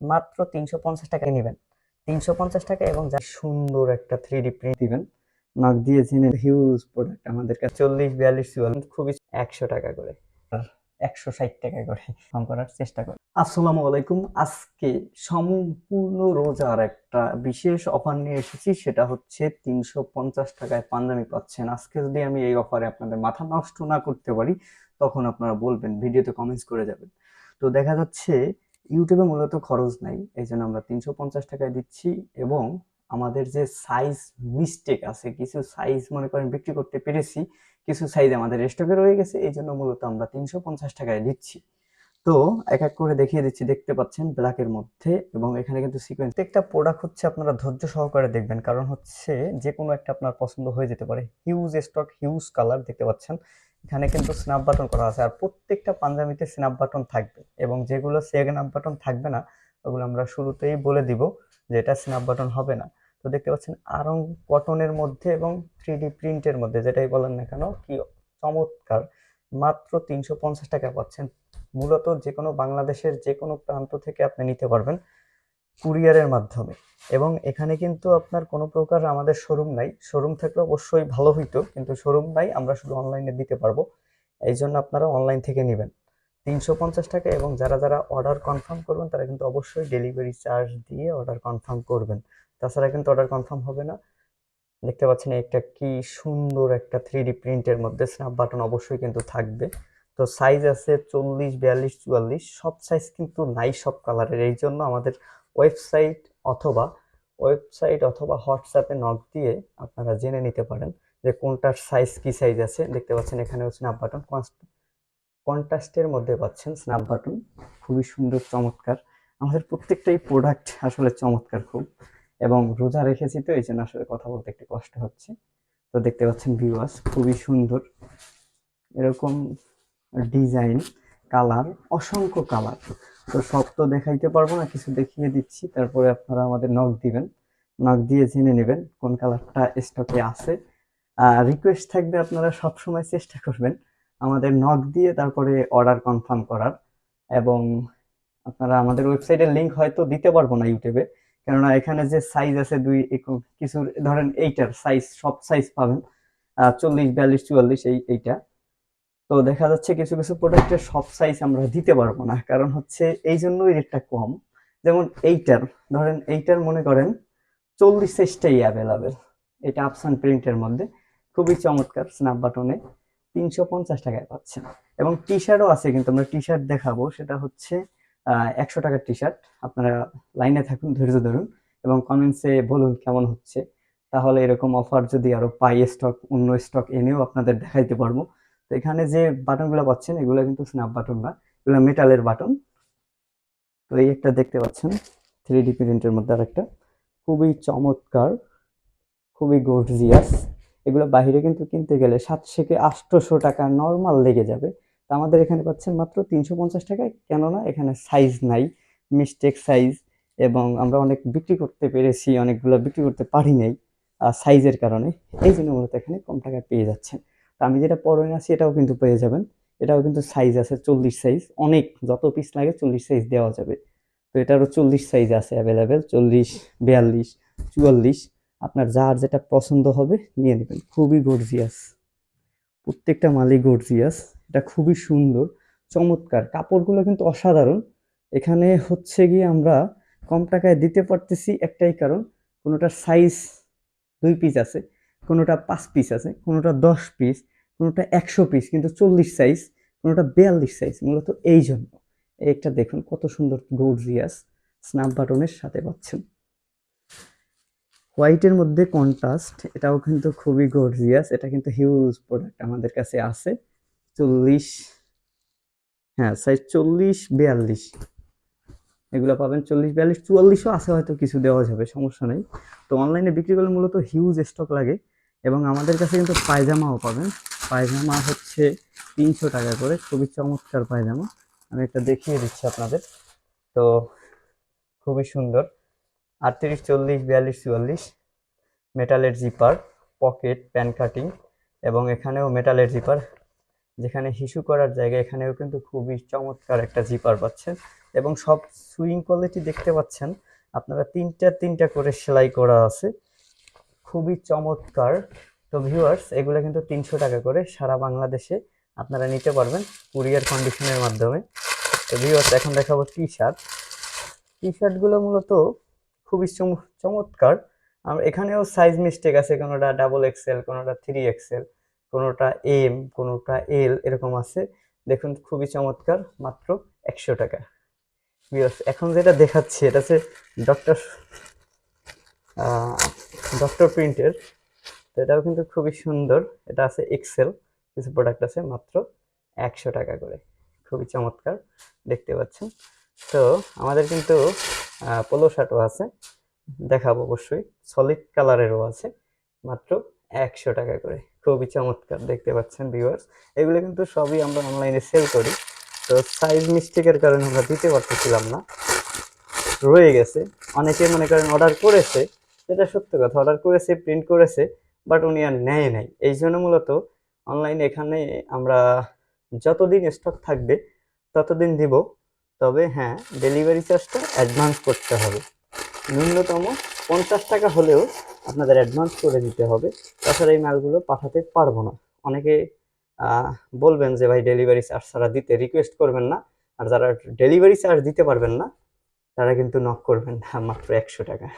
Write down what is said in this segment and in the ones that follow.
মাত্র তিনশো পঞ্চাশ টাকায় নেবেন। তিনশো পঞ্চাশ টাকা এবং যা সুন্দর একটা থ্রি ডি প্রিন্ট দিবেন। নক দিয়েছেন হিউজ প্রোডাক্ট আমাদের কাছে। চল্লিশ, বিয়াল্লিশ চুয়াল্লিশ খুবই একশো টাকা করে। একশো ষাট টাকা করে কম করার চেষ্টা করি। আসসালামু আলাইকুম। আজকে সম্পূর্ণ রোজার একটা বিশেষ অফার নিয়ে এসেছি। সেটা হচ্ছে তিনশো পঞ্চাশ টাকায় পাঞ্জাবি পাচ্ছেন। আজকে যদি আমি এই অফারে আপনাদের মাথা নষ্ট না করতে পারি, তখন আপনারা বলবেন, ভিডিওতে কমেন্টস করে যাবেন। তো দেখা যাচ্ছে ইউটিউবে মূলত খরচ নাই এই জন্য আমরা তিনশো পঞ্চাশ টাকায় দিচ্ছি এবং আমাদের যে সাইজ মিস্টেক আছে, কিছু সাইজ মনে করেন বিক্রি করতে পেরেছি, কিছু সাইজ আমাদের স্টকে রয়ে গেছে এই জন্য মূলত আমরা তিনশো পঞ্চাশ টাকায় দিচ্ছি। তো এক এক করে দেখিয়ে দিচ্ছি, দেখতে পাচ্ছেন ব্ল্যাকের মধ্যে এবং এখানে কিন্তু সিকোয়েন্স প্রত্যেকটা প্রোডাক্ট হচ্ছে আপনারা ধৈর্য সহকারে দেখবেন, কারণ হচ্ছে যে কোনো একটা আপনার পছন্দ হয়ে যেতে পারে। হিউজ স্টক হিউজ কালার দেখতে পাচ্ছেন। এখানে কিন্তু স্ন্যাপ বাটন করা আছে। আর প্রত্যেকটা পাঞ্জাবিতে স্ন্যাপ বাটন থাকবে এবং যেগুলো স্ন্যাপ বাটন থাকবে না, ওগুলো আমরা শুরুতেই বলে দিব যে এটা স্ন্যাপ বাটন হবে না। তো দেখতে পাচ্ছেন আরং কটনের মধ্যে এবং থ্রি ডি প্রিন্টের মধ্যে, যেটাই বলেন না কেন, কি চমৎকার। মাত্র তিনশো পঞ্চাশ টাকা পাচ্ছেন। মূলত যে কোনো বাংলাদেশের যে কোনো প্রান্ত থেকে আপনি নিতে পারবেন। কুরিয়ারের মাধ্যমে। এবং এখানে কিন্তু আপনার কোনো প্রকার আমাদের শোরুম নাই। শোরুম থাকলে অবশ্যই ভালো হইতো, কিন্তু শোরুম নাই, আমরা শুধু অনলাইনে দিতে পারব। এই জন্য আপনারা অনলাইন থেকে নেবেন। তিনশো পঞ্চাশ টাকা এবং যারা যারা অর্ডার কনফার্ম করবেন, তারা কিন্তু অবশ্যই ডেলিভারি চার্জ দিয়ে অর্ডার কনফার্ম করবেন। তাছাড়া কিন্তু অর্ডার কনফার্ম হবে না। দেখতে পাচ্ছেন একটা কি সুন্দর একটা থ্রি ডি প্রিন্টের মধ্যে স্ন্যাপ বাটন অবশ্যই কিন্তু থাকবে। তো সাইজ আছে চল্লিশ, বিয়াল্লিশ, চুয়াল্লিশ, সব সাইজ কিন্তু নাই সব কালারের এই জন্য আমাদের ওয়েবসাইট অথবা ওয়েবসাইট অথবা হোয়াটসঅ্যাপে নক দিয়ে আপনারা জেনে নিতে পারেন যে কোনটার সাইজ কি সাইজ আছে। দেখতে পাচ্ছেন এখানেও স্ন্যাপ বাটন কন্ট্রাস্টের মধ্যে পাচ্ছেন স্ন্যাপ বাটন খুবই সুন্দর, চমৎকার। আমাদের প্রত্যেকটাই প্রোডাক্ট আসলে চমৎকার খুব। এবং রোজা রেখেছি তো, এই জন্য আসলে কথা বলতে একটু কষ্ট হচ্ছে। তো দেখতে পাচ্ছেন ভিউয়ার্স খুবই সুন্দর। এরকম ডিজাইন কালার, অসংখ্য কালার। তো সব তো দেখাইতে পারব না, কিছু দেখিয়ে দিচ্ছি। তারপরে আপনারা আমাদের নখ দিবেন। নখ দিয়ে জেনে নেবেন কোন কালারটা স্টকে আছে। রিকোয়েস্ট থাকবে আপনারা সব সময় চেষ্টা করবেন আমাদের নখ দিয়ে তারপরে অর্ডার কনফার্ম করার। এবং আপনারা আমাদের ওয়েবসাইটের লিংক হয়তো দিতে পারব না ইউটিউবে। কেননা এখানে যে সাইজ আছে দুই একক কিছু ধরেন এইটার সাইজ সব সাইজ পাবেন। চল্লিশ, বিয়াল্লিশ, চুয়াল্লিশ, এই, এইটা। তো দেখা যাচ্ছে কিছু কিছু প্রোডাক্টের সব সাইজ আমরা দিতে পারব না। কারণ হচ্ছে এই জন্যই রেটটা কম। যেমন এইটার, ধরেন এইটার মনে করেন চল্লিশ সাইজটাই অ্যাভেলেবেল এটা আপসান প্রিন্টের মধ্যে। খুবই চমৎকার স্ন্যাপ বাটনে তিনশো পঞ্চাশ টাকায় পাচ্ছেন। এবং টি শার্টও আছে কিন্তু আমরা টি শার্ট দেখাবো। সেটা হচ্ছে একশো টাকার টি শার্ট আপনারা লাইনে থাকুন, ধৈর্য ধরুন এবং কমেন্টসে বলুন কেমন হচ্ছে। তাহলে এরকম অফার যদি আরও পাই স্টক অন্য স্টক এনেও আপনাদের দেখাইতে পারব। তো এখানে যে বাটনগুলো পাচ্ছেন, এগুলো কিন্তু স্ন্যাপ বাটন না, এগুলো মেটালের বাটন তো এই একটা দেখতে পাচ্ছেন থ্রি ডি প্রিন্টের মধ্যে আর একটা খুবই চমৎকার, খুবই গর্জিয়াস এগুলো বাইরে কিন্তু কিনতে গেলে সাতশো থেকে আটশোশো টাকা নর্মাল লেগে যাবে। তা আমাদের এখানে পাচ্ছেন মাত্র তিনশো পঞ্চাশ টাকায়। কেননা এখানে সাইজ নাই মিস্টেক সাইজ এবং আমরা অনেক বিক্রি করতে পেরেছি, অনেকগুলো বিক্রি করতে পারি নাই সাইজের কারণে। এই জন্য মূলত এখানে কম টাকায় পেয়ে যাচ্ছেন। আমি যেটা পরে আছি এটাও কিন্তু পেয়ে যাবেন। এটাও কিন্তু সাইজ আছে চল্লিশ সাইজ অনেক, যত পিস লাগে চল্লিশ সাইজ দেওয়া যাবে। তো এটারও চল্লিশ সাইজ আছে অ্যাভেলেবেল চল্লিশ, বিয়াল্লিশ, চুয়াল্লিশ। আপনার যার যেটা পছন্দ হবে নিয়ে নেবেন। খুবই গর্জিয়াস প্রত্যেকটা মালই গর্জিয়াস এটা খুবই সুন্দর, চমৎকার। কাপড়গুলো কিন্তু অসাধারণ। এখানে হচ্ছে গিয়ে আমরা কম টাকায় দিতে পারতেছি একটাই কারণ, কোনোটার সাইজ দুই পিস আছে, কোনোটা পাঁচ পিস আছে, কোনোটা দশ পিস কোনোটা একশো পিস কিন্তু চল্লিশ সাইজ কোনোটা বিয়াল্লিশ সাইজ মূলত এই জন্য। একটা দেখুন কত সুন্দর গর্জিয়াস স্ন্যাপ বাটনের সাথে পাচ্ছেন। হোয়াইটের মধ্যে কন্ট্রাস্ট এটাও কিন্তু খুবই গর্জিয়াস এটা কিন্তু হিউজ প্রোডাক্ট আমাদের কাছে আছে। চল্লিশ হ্যাঁ সাইজ চল্লিশ, বিয়াল্লিশ। এগুলো পাবেন চল্লিশ, বিয়াল্লিশ, চুয়াল্লিশও আছে, হয়তো কিছু দেওয়া যাবে, সমস্যা নেই। তো অনলাইনে বিক্রি করলে মূলত হিউজ স্টক লাগে এবং আমাদের কাছে কিন্তু পায়জামাও পাবেন। পায়জামা হচ্ছে তিনশো টাকা করে, খুবই চমৎকার পায়জামা। আমি একটা দেখিয়ে দিচ্ছি আপনাদের। তো খুবই সুন্দর। আটত্রিশ, চল্লিশ, বিয়াল্লিশ, চুয়াল্লিশ, মেটালের জিপার, পকেট, প্যান কাটিং এবং এখানেও মেটালের জিপার। যেখানে হিসু করার জায়গা, এখানেও কিন্তু খুবই চমৎকার একটা জিপার পাচ্ছেন এবং সব সুইং কোয়ালিটি দেখতে পাচ্ছেন। আপনারা তিনটা তিনটা করে সেলাই করা আছে। খুবই চমৎকার তো ভিউয়ার্স এগুলো কিন্তু তিনশো টাকা করে সারা বাংলাদেশে আপনারা নিতে পারবেন কুরিয়ার কন্ডিশনের মাধ্যমে। তো ভিউয়ার্স এখন দেখাবো টি শার্ট টি শার্টগুলো মূলত খুবই চম- চমৎকার। এখানেও সাইজ মিস্টেক আছে, কোনোটা ডাবল এক্সেল কোনোটা থ্রি এক্সেল কোনোটা এম কোনোটা এল এরকম আছে। দেখুন, খুবই চমৎকার, মাত্র একশো টাকা। ভিউয়ার্স এখন যেটা দেখাচ্ছি, এটা হচ্ছে ডক্টর ডক্টর প্রিন্টের তো এটাও কিন্তু খুবই সুন্দর। এটা আছে এক্সেল কিছু প্রোডাক্ট আছে মাত্র একশো টাকা করে। খুবই চমৎকার, দেখতে পাচ্ছেন। তো আমাদের কিন্তু পোলো শার্টও আছে। দেখাবো অবশ্যই। সলিড কালারেরও আছে, মাত্র একশো টাকা করে। খুবই চমৎকার, দেখতে পাচ্ছেন ভিউয়ার্স এগুলো কিন্তু সবই আমরা অনলাইনে সেল করি। তো সাইজ মিস্টেকের কারণে আমরা দিতে পারতেছিলাম না। রয়ে গেছে। অনেকে মনে করেন অর্ডার করেছে। যেটা সত্য কথা অর্ডার করেছে প্রিন্ট করেছে। বাট উনি আর নেয় নাই। এই জন্য মূলত অনলাইনে এখানে আমরা যতদিন স্টক থাকবে, ততদিন দিব। তবে হ্যাঁ ডেলিভারি চার্জটা অ্যাডভান্স করতে হবে। ন্যূনতম পঞ্চাশ টাকা হলেও আপনাদের অ্যাডভান্স করে দিতে হবে। তাছাড়া এই মালগুলো পাঠাতে পারব না। অনেকে বলবেন যে, ভাই ডেলিভারি চার্জ ছাড়া দিতে রিকোয়েস্ট করবেন না। আর যারা ডেলিভারি চার্জ দিতে পারবেন না, তারা কিন্তু নক করবেন না। মাত্র একশো টাকা।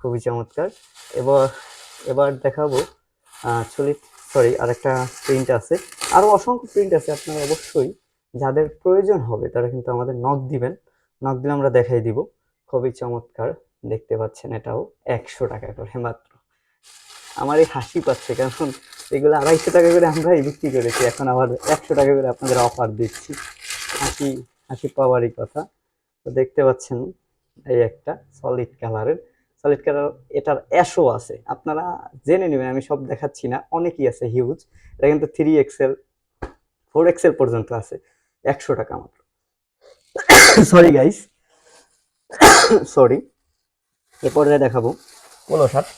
খুবই চমৎকার। এবার এবার দেখাবো চলিত সরি আরেকটা প্রিন্ট আছে। আরও অসংখ্য প্রিন্ট আছে, আপনারা অবশ্যই যাদের প্রয়োজন হবে তারা কিন্তু আমাদের নক দিবেন। নক দিলে আমরা দেখাই দিব। খুবই চমৎকার, দেখতে পাচ্ছেন এটাও একশো টাকা করে মাত্র। আমার এই হাসি পাচ্ছে, কারণ এগুলো আড়াইশো টাকা করে আমরাই বিক্রি করেছি, এখন আবার একশো টাকা করে আপনাদের অফার দিচ্ছি। হাসি হাসি পাওয়ারই কথা। তো দেখতে পাচ্ছেন এই একটা সলিড কালারের সলিড কালার এটার অ্যাশও আছে। আপনারা জেনে নেবেন, আমি সব দেখাচ্ছি না, অনেকই আছে হিউজ এটা কিন্তু থ্রি এক্সেল ফোর এক্সেল পর্যন্ত আছে, একশো টাকা মাত্র। সরি গাইস সরি এরপরে দেখাবো। পোলো শার্ট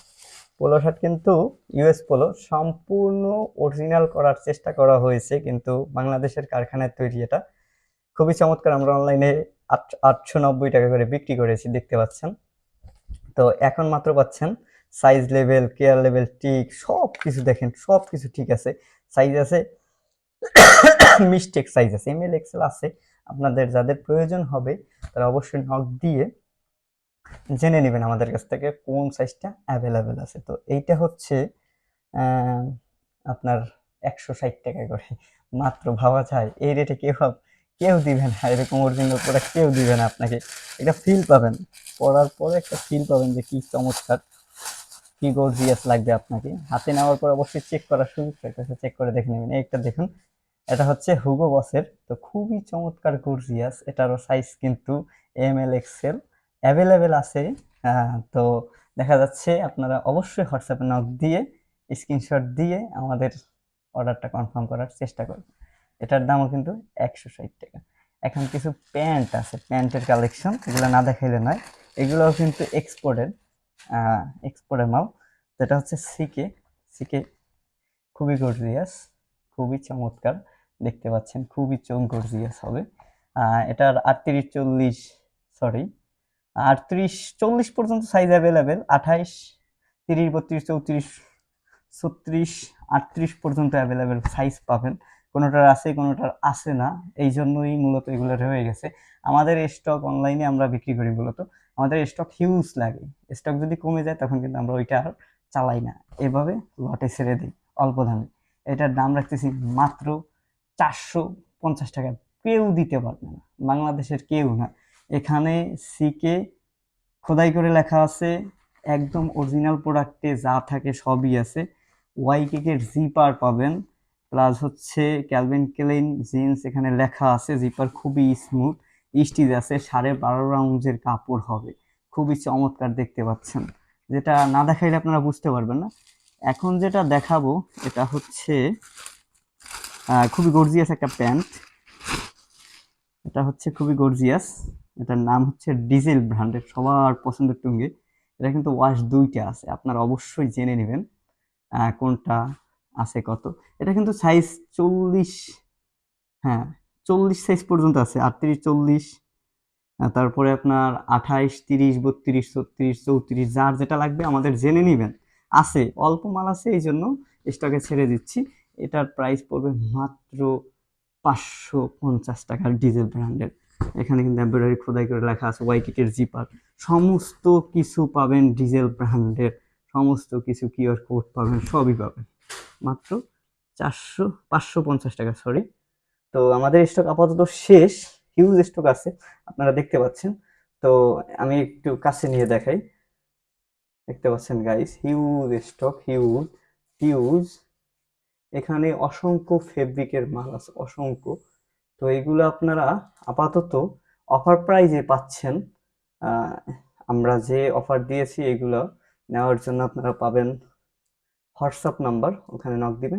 পোলো শার্ট কিন্তু ইউএস পোলো সম্পূর্ণ অরিজিনাল করার চেষ্টা করা হয়েছে, কিন্তু বাংলাদেশের কারখানায় তৈরি এটা। খুবই চমৎকার, আমরা অনলাইনে আটশো নব্বই টাকা করে বিক্রি করেছি, দেখতে পাচ্ছেন। তো এখন মাত্র পাচ্ছেন সাইজ লেভেল কেয়ার লেভেল টিক সব কিছু দেখেন সব কিছু ঠিক আছে। সাইজ আছে মিস্টেক সাইজ আছে এম এমএল এক্সেল আছে। আপনাদের যাদের প্রয়োজন হবে, তারা অবশ্যই নক দিয়ে জেনে নেবেন আমাদের কাছ থেকে কোন সাইজটা অ্যাভেলেবেল আছে। তো এইটা হচ্ছে আপনার একশো ষাট টাকা করে। মাত্র ভাবা যায়, এই রেটে কেউ কেউ দিবে না, এরকম অরিজিনাল প্রোডাক্ট কেউ দিবে না আপনাকে। একটা ফিল পাবেন। পরার পরে একটা ফিল পাবেন যে কি চমৎকার, কি গর্জিয়াস লাগবে আপনাকে। হাতে নেওয়ার পর অবশ্যই চেক করার সুযোগ থাকতেছে চেক করে দেখে নেবেন। একটা দেখুন, এটা হচ্ছে হুগো বসের তো খুবই চমৎকার গর্জিয়াস এটারও সাইজ কিন্তু এম এল এক্সেল অ্যাভেলেবেল আছে। তো দেখা যাচ্ছে আপনারা অবশ্যই হোয়াটসঅ্যাপে নক দিয়ে স্ক্রিনশট দিয়ে আমাদের অর্ডারটা কনফার্ম করার চেষ্টা করবেন। এটার দামও কিন্তু একশো ষাট টাকা। এখন কিছু প্যান্ট আছে, প্যান্টের কালেকশন, এগুলো না দেখাইলে নয়। এগুলোও কিন্তু এক্সপোর্টের এক্সপোর্টের মাল। যেটা হচ্ছে সিকে সিকে খুবই গর্জিয়াস খুবই চমৎকার। দেখতে পাচ্ছেন, খুবই চোখ গর্জিয়াস হবে। এটার আটত্রিশ চল্লিশ সরি আটত্রিশ চল্লিশ পর্যন্ত সাইজ অ্যাভেলেবেল আঠাইশ, তিরিশ, বত্রিশ, চৌত্রিশ, ছত্রিশ, আটত্রিশ পর্যন্ত অ্যাভেলেবেল সাইজ পাবেন। কোনোটার আছে কোনোটার আছে না এই জন্যই মূলত এগুলো রয়ে গেছে। আমাদের স্টক অনলাইনে আমরা বিক্রি করি মূলত। আমাদের স্টক হিউজ লাগে। স্টক যদি কমে যায়, তখন কিন্তু আমরা ওইটা আর চালাই না। এভাবে লটে ছেড়ে দিই, অল্প দামে। এটার দাম রাখতেছি মাত্র চারশো পঞ্চাশ টাকা। কেউ দিতে পারবে না। বাংলাদেশের কেউ না। এখানে সিকে খোদাই করে লেখা আছে, একদম অরিজিনাল প্রোডাক্টে যা থাকে সবই আছে। ওয়াই কেকের জিপার পাবেন। প্লাস হচ্ছে ক্যালভিন ক্লেইন জিন্স এখানে লেখা আছে, জিপার খুবই স্মুথ স্টিচ আছে, সাড়ে বারো রাউন্ডের কাপড় হবে। খুবই চমৎকার দেখতে পাচ্ছেন। যেটা না দেখাইলে আপনারা বুঝতে পারবেন না। এখন যেটা দেখাবো, এটা হচ্ছে খুবই গর্জিয়াস একটা প্যান্ট। এটা হচ্ছে খুবই গর্জিয়াস এটার নাম হচ্ছে ডিজেল ব্র্যান্ডের, সবার পছন্দের টুঙ্গি। এটা কিন্তু ওয়াশ দুইটা আছে, আপনারা অবশ্যই জেনে নেবেন কোনটা আছে কত? এটা কিন্তু সাইজ চল্লিশ হ্যাঁ চল্লিশ সাইজ পর্যন্ত আছে। আটত্রিশ, চল্লিশ তারপরে আপনার আঠাইশ, তিরিশ, বত্রিশ, ছত্রিশ, চৌত্রিশ, যার যেটা লাগবে আমাদের জেনে নেবেন। আছে, অল্প মাল আছে, এই জন্য স্টকে ছেড়ে দিচ্ছি। এটার প্রাইস পড়বে মাত্র পাঁচশো পঞ্চাশ টাকার ডিজেল ব্র্যান্ডের এখানে কিন্তু এমব্রয়ডারি খোদাই করে লেখা আছে ওয়াইকিটের জিপার সমস্ত কিছু পাবেন ডিজেল ব্র্যান্ডের সমস্ত কিছু কিউআর কোড পাবেন, সবই পাবেন। মাত্র চারশো, পাঁচশো পঞ্চাশ টাকা সরি তো আমাদের স্টক আপাতত শেষ হিউজ স্টক আছে, আপনারা দেখতে পাচ্ছেন। তো আমি একটু কাছে নিয়ে দেখাই। দেখতে পাচ্ছেন guys huge stock huge huge এখানে অসংখ্য ফেব্রিকের মাল আছে, অসংখ্য। তো এগুলো আপনারা আপাতত অফার প্রাইজে পাচ্ছেন। আমরা যে অফার দিয়েছি, এগুলো নেওয়ার জন্য আপনারা পাবেন হোয়াটসঅ্যাপ নাম্বার ওখানে নক দিবেন।